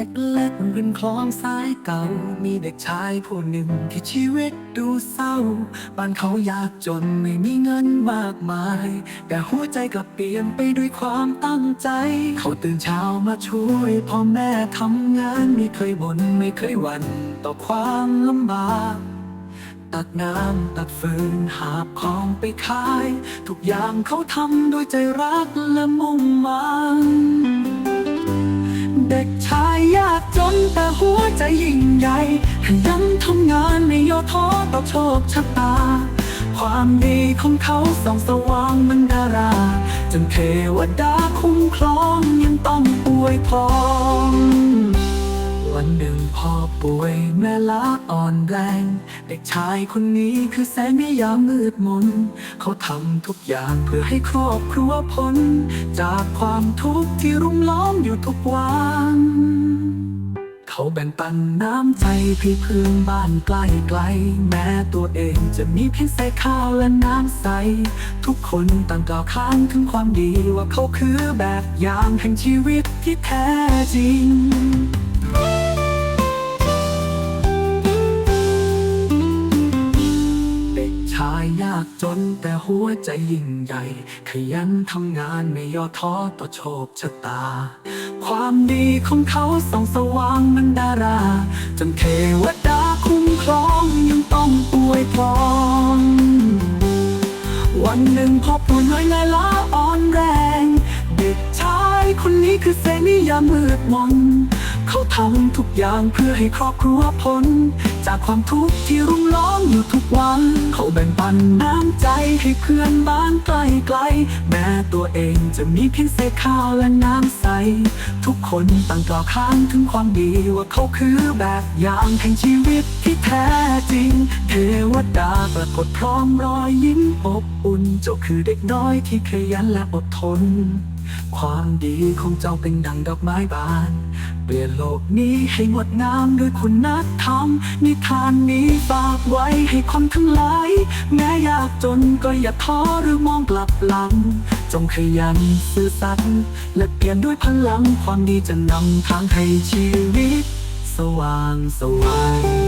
เล็กๆริมคลองสายเก่า มีเด็กชายผู้หนึ่งที่ชีวิตดูเศร้า บ้านเขายากจนไม่มีเงินมากมาย แต่หัวใจกลับเปลี่ยนไปด้วยความตั้งใจ เขาตื่นเช้ามาช่วยพ่อแม่ทำงานไม่เคยบ่นไม่เคยหวั่นต่อความลำบากตักน้ำตักฟืนหาบของไปขาย ทุกอย่างเขาทำด้วยใจรักและมุ่งมั่น นแต่หัวใจยิ่งใหญ่ขยันทำงานไม่ย่อท้อต่อโชคชะตา ความดีของเขาส่องสว่างมันดารา จนเทวดาคุ้มครองยังต้องอวยพรวันหนึ่งพ่อป่วยแม่ล้าอ่อนแรง เด็กชายคนนี้คือแสงในยามมืดมน เขาทำทุกอย่างเพื่อให้ครอบครัวพ้น จากความทุกข์ที่รุมล้อมอยู่ทุกวัน เขาแบ่งปันน้ำใจพี่เพื่อนบ้านใกล้ๆแม้ตัวเองจะมีเพียงเศษข้าวและน้ำใส ทุกคนต่างกล่าวค้านถึงความดีว่าเขาคือแบบอย่างแห่งชีวิตที่แท้จริงเด็กชายยากจนแต่หัวใจยิ่งใหญ่ ขยันทำงานไม่ย่อท้อต่อโชคชะตา ความดีของเขาส่องสว่างมันดารา จนเทวดาคุ้มครองยังต้องป่วยพรวันหนึ่งพ่อป่วยน้อยและล้าอ่อนแรง เด็กชายคนนี้คือเซนิยามมืดมน เขาทำทุกอย่างเพื่อให้ครอบครัวพ้น จากความทุกข์ที่รุมล้อมอยู่ทุกวัน เขาแบ่งปันน้ำใจให้เพื่อนบ้านใกล้ๆแม้ตัวเองจะมีเพียงเศษข้าวและน้ำใส ทุกคนต่างกล่าวค้านถึงความดีว่าเขาคือแบบอย่างแห่งชีวิตที่แท้จริง เทวดาปรากฏพร้อมรอยยิ้มอบอุ่นเจ้าคือเด็กน้อยที่ขยันและอดทน ความดีของเจ้าเป็นดังดอกไม้บาน เปลี่ยนโลกนี้ให้งดงามด้วยคุณธรรม นิทานนี้ฝากไว้ให้คนทั้งหลาย แม้ยากจนก็อย่าท้อหรือมองกลับหลัง จงขยันซื่อสัตย์และเปลี่ยนด้วยพลังความดีจะนำทางให้ชีวิต สว่างสวาย